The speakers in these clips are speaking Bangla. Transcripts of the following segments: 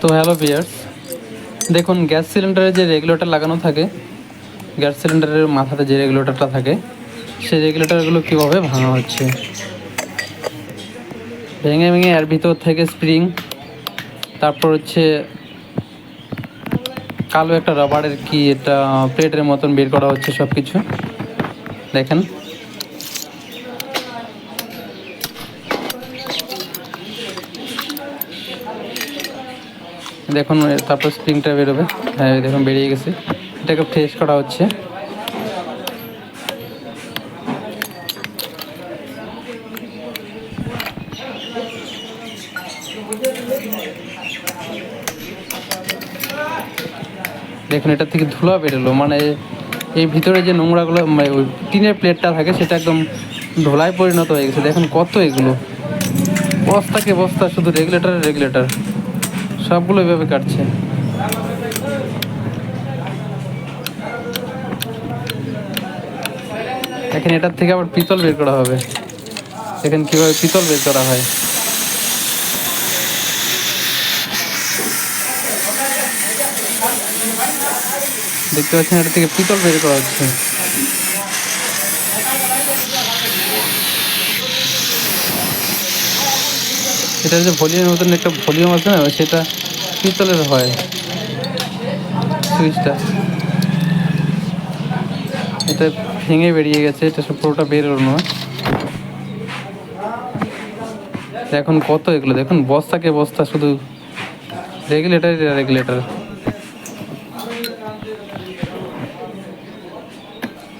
তো হ্যালো বিয়ার্স দেখুন, গ্যাস সিলিন্ডারে যে রেগুলেটর লাগানো থাকে, গ্যাস সিলিন্ডারের মাথাতে যে রেগুলেটরটা থাকে, সেই রেগুলেটরগুলো কীভাবে ভাঙা হচ্ছে? ভেঙে ভেঙে এর ভিতর থেকে স্প্রিং, তারপর হচ্ছে কালো একটা রাবারের কি এটা প্লেটের মতন বের করা হচ্ছে সব কিছু দেখেন। দেখুন তারপর স্প্রিংটা বেরোবে। হ্যাঁ দেখুন, বেরিয়ে গেছে। এটাকে ফ্রেশ করা হচ্ছে। দেখুন এটা থেকে ধুলা বেরোলো। মানে এই ভিতরে যে নোংরাগুলো মানে ওই টিনের প্লেটটা থাকে, সেটা একদম ধোলায় পরিণত হয়ে গেছে। দেখুন, কত এগুলো। বস্তাকে বস্তা, শুধু রেগুলেটর রেগুলেটর সবগুলো এভাবে কাটছে। এখন এটার থেকে আবার পিতল বের করা হবে। দেখেন কীভাবে পিতল বের করা হয়। দেখতে পাচ্ছেন এটা থেকে পিতল বের করা হচ্ছে। এটা যে ভলিউমের মতন একটা ভলিউম আছে না, সেটা পিতলের হয়। সুইচটা। এটা ভেঙে বেরিয়ে গেছে, এটা সব পুরোটা বেরোলো না এখন কত এগুলো? দেখুন, বস্তাকে বস্তা, শুধু রেগুলেটর রেগুলেটার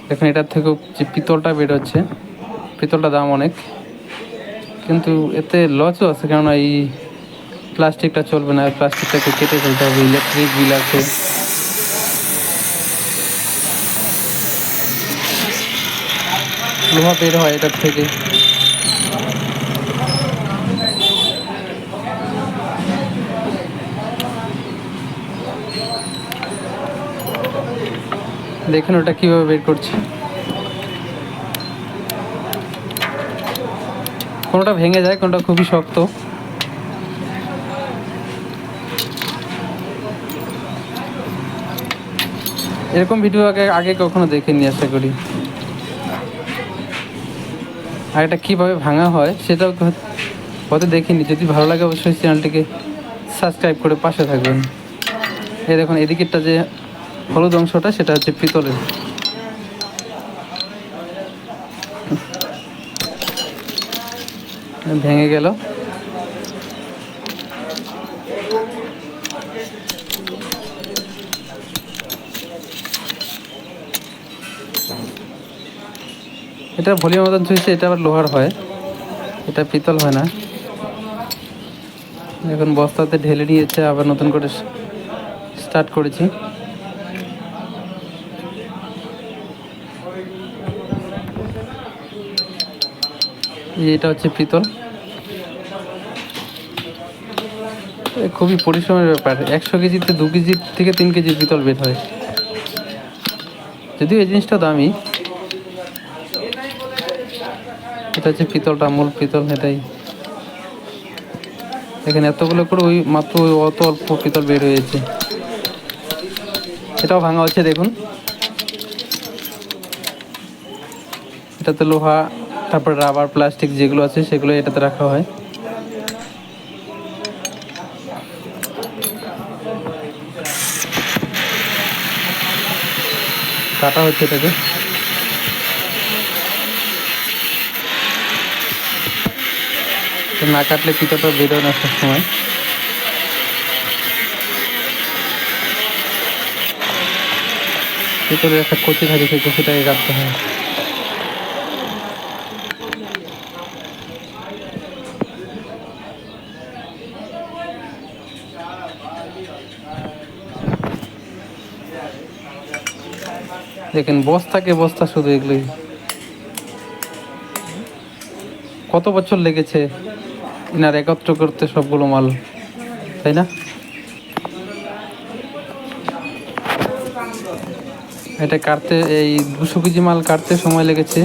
দেখুন, এটার থেকেও যে পিতলটা বেরোচ্ছে, পিতলটা দাম অনেক। কিন্তু এতে লসও আছে, কেননা এই প্লাস্টিকটা চলবে না, প্লাস্টিকটাকে কেটে ফেলতে হবে, ইলেকট্রিক বিল আছে। লোহা বের হয় এটার থেকে। দেখুন ওটা কীভাবে বের করছে। কোনোটা ভেঙে যায়, কোনোটা খুবই শক্ত। এরকম ভিডিও আগে আগে কখনো দেখেনি, আশা করি। আর এটা কীভাবে ভাঙা হয়, সেটাও হয়তো- দেখিনি। যদি ভালো লাগে অবশ্যই চ্যানেলটিকে সাবস্ক্রাইব করে পাশে থাকবেন। এই দেখুন, এদিকেরটা যে হলুদ অংশটা, সেটা হচ্ছে পিতলের। ভেঙে গেল। এটা ভলিউম মতন চুইছে এটা আবার লোহার হয়। এটা পিতল হয় না। এখন বস্তাতে ঢেলে নিয়েছে, আবার নতুন করে স্টার্ট করেছি। এটা হচ্ছে পিতল। খুবই পরিশ্রমের ব্যাপার। একশো কেজিতে দু কেজি থেকে তিন কেজি পিতল বের হয়। যদিও এই জিনিসটা দামি। এটা হচ্ছে পিতলটা, মূল পিতল, এটাই। এখানে এতগুলো করে ওই মাত্র ওই অত অল্প পিতল বের হয়েছে। এটাও ভাঙা হচ্ছে, দেখুন। এটাতে লোহা তারপর রাবার প্লাস্টিক যেগুলো আছে সেগুলো এটাতে রাখা হয়। কাটা হচ্ছে এটাকে। না কাটলে পিঠাটা বেরোয় না সব সময়? ভিতরে একটা কচি থাকে, সেই কচিটাকে কাটতে হয়। দেখেন বস্তাকে বস্তা শুধু এগুলোই কত বছর লেগেছে ইনার একত্র করতে সবগুলো মাল, তাই না? এটা কাটতে, এই দুশো কেজি মাল কাটতে সময় লেগেছে।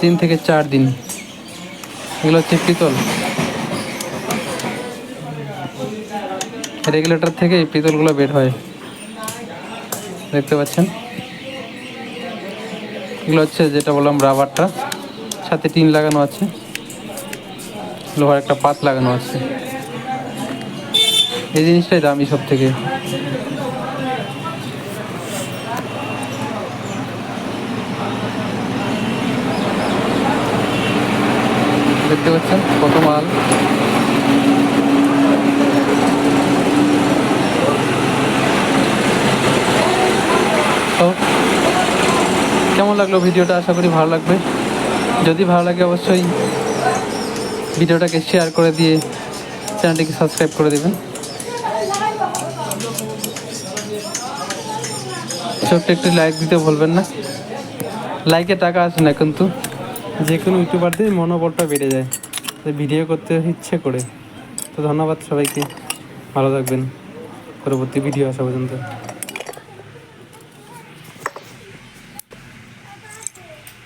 তিন থেকে চার দিন। এগুলো হচ্ছে পিতল। রেগুলেটর থেকে এই পিতলগুলো বের হয়। দেখতে পাচ্ছেন? এগুলো হচ্ছে যেটা বললাম রাবারটা। সাথে টিন লাগানো আছে। লোহার একটা পাত লাগানো আছে। এই জিনিসটাই দামি সব থেকে দেখতে পাচ্ছেন কত মাল। কেমন লাগল ভিডিওটা? আশা করি ভালো লাগবে। যদি ভালো লাগে অবশ্যই ভিডিওটাকে শেয়ার করে দিয়ে চ্যানেলটিকে সাবস্ক্রাইব করে দেবেন। ছোট্ট একটি লাইক দিতে ভুলবেন না। লাইকে টাকা আসে না কিন্তু। যে কোনো ইউটিউবারদের মনোবলটা বেড়ে যায়। ভিডিও করতে ইচ্ছে করে। তো ধন্যবাদ সবাইকে। ভালো থাকবেন। পরবর্তী ভিডিও আসা পর্যন্ত।